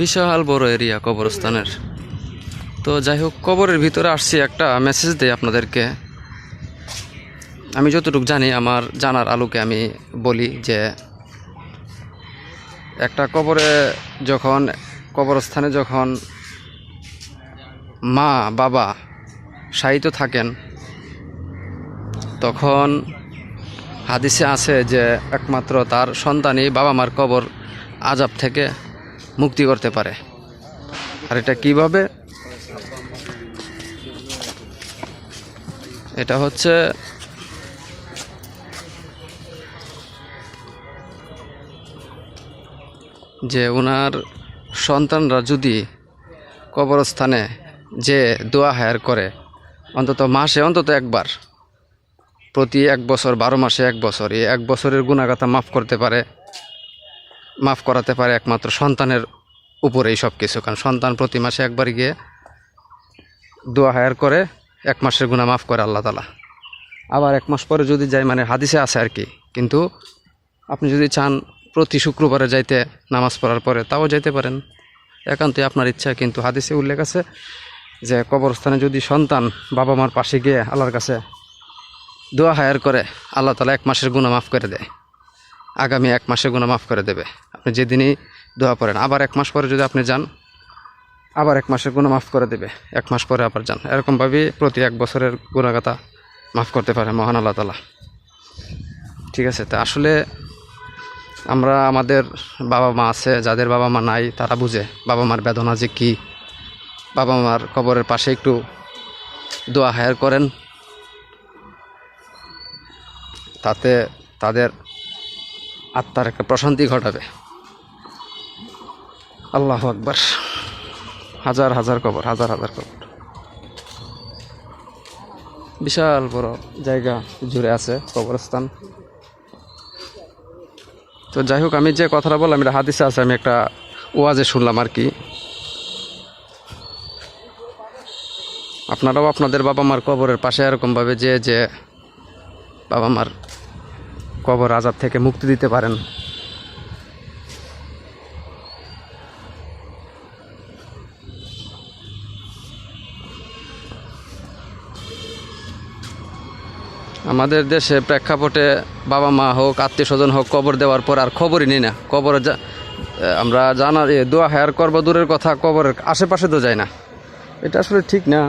বিশাল বড় এরিয়া কবরস্থানের। তো যাই হোক, কবরের ভিতরে আসছি একটা মেসেজ দেই আপনাদেরকে। আমি যতটুকু জানি, আমার জানার আলোকে আমি বলি যে, একটা কবরে যখন, কবরস্থানে যখন মা, বাবা শায়িত থাকেন, তখন হাদিসে আছে যে একমাত্র তার সন্তানই বাবা মার কবর আজাব থেকে মুক্তি করতে পারে। আর এটা কীভাবে? এটা হচ্ছে যে ওনার সন্তানরা যদি কবরস্থানে যে দোয়া হায়ার করে, অন্তত মাসে অন্তত একবার প্রতি এক বছর, বারো মাসে এক বছর, এই এক বছরের গুণাগাতা মাফ করতে পারে, মাফ করাতে পারে একমাত্র সন্তানের উপরেই সব কিছু। কারণ সন্তান প্রতি মাসে একবার গিয়ে দোয়া হায়ার করে, এক মাসের গুণা মাফ করে আল্লাহ তালা আবার এক মাস পরে যদি যাই মানে হাদিসে আছে আর কি, কিন্তু আপনি যদি চান প্রতি শুক্রবারে যাইতে, নামাজ পড়ার পরে, তাও যাইতে পারেন। একান্তই আপনার ইচ্ছা, কিন্তু হাদিসে উল্লেখ আছে যে কবরস্থানে যদি সন্তান বাবা মার পাশে গিয়ে আল্লাহর কাছে দোয়া হায়ার করে, আল্লাহ তালা এক মাসের গুণা মাফ করে দেয়। আগামী এক মাসের গুণা মাফ করে দেবে। আপনি যেদিনই দোয়া পড়েন, আবার এক মাস পরে যদি আপনি যান, আবার এক মাসের গুণা মাফ করে দেবে। এক মাস পরে আবার যান। এরকমভাবেই প্রতি এক বছরের গুণাগাতা মাফ করতে পারে মহান আল্লাহ তালা। ঠিক আছে, তা আসলে আমরা আমাদের বাবা মা আছে, যাদের বাবা মা নাই, তারা বুঝে বাবা মার বেদনা যে কী। বাবা মার কবরের পাশে একটু দোয়া হায়ার করেন। তাতে তাদের আত্মার একটা প্রশান্তি ঘটাবে। আল্লাহ আকবার। হাজার হাজার কবর, হাজার হাজার কবর। বিশাল বড় জায়গা জুড়ে আছে কবরস্থান। তো যাই হোক, আমি যে কথাটা বললাম, এটা হাদিসে আছে, আমি একটা ওয়াজে শুনলাম আর কি। আপনারাও আপনাদের বাবা মার কবরের পাশে এরকমভাবে যে যে বাবা মার কবর আজাব থেকে মুক্তি দিতে পারেন। আমাদের দেশে প্রেক্ষাপটে বাবা মা হোক, আত্মীয় স্বজন হোক, কবর দেওয়ার পর আর খবরই নেই না। কবর আমরা জানা দোয়া হায়ার করব, দূরের কথা কবরের আশেপাশে তো যায় না। এটা আসলে ঠিক না।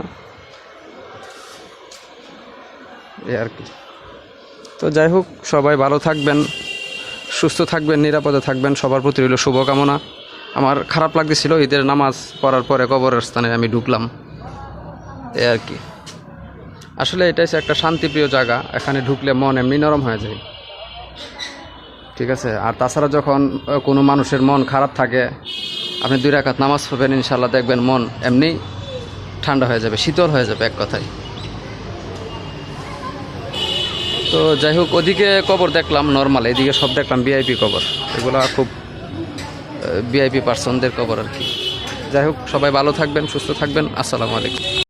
এ আর কি। তো যাই হোক, সবাই ভালো থাকবেন, সুস্থ থাকবেন, নিরাপদে থাকবেন। সবার প্রতি রইল শুভকামনা। আমার খারাপ লাগতেছিল, ঈদের নামাজ পড়ার পরে কবরের স্থানে আমি ঢুকলাম। এই আর কি। আসলে এটা হচ্ছে একটা শান্তিপ্রিয় জায়গা। এখানে ঢুকলে মন এমনি নরম হয়ে যায়। ঠিক আছে? আর তাছাড়া যখন কোনো মানুষের মন খারাপ থাকে, আপনি দুই রাকাত নামাজ পড়বেন ইনশাল্লাহ দেখবেন মন এমনি ঠান্ডা হয়ে যাবে, শীতল হয়ে যাবে এক কথায়। তো যাই হোক, ওদিকে কবর দেখলাম নর্মাল এদিকে সব দেখলাম ভিআইপি কবর। এগুলো খুব ভিআইপি পার্সনদের কবর আর কি। যাই হোক, সবাই ভালো থাকবেন, সুস্থ থাকবেন। আসসালামু আলাইকুম।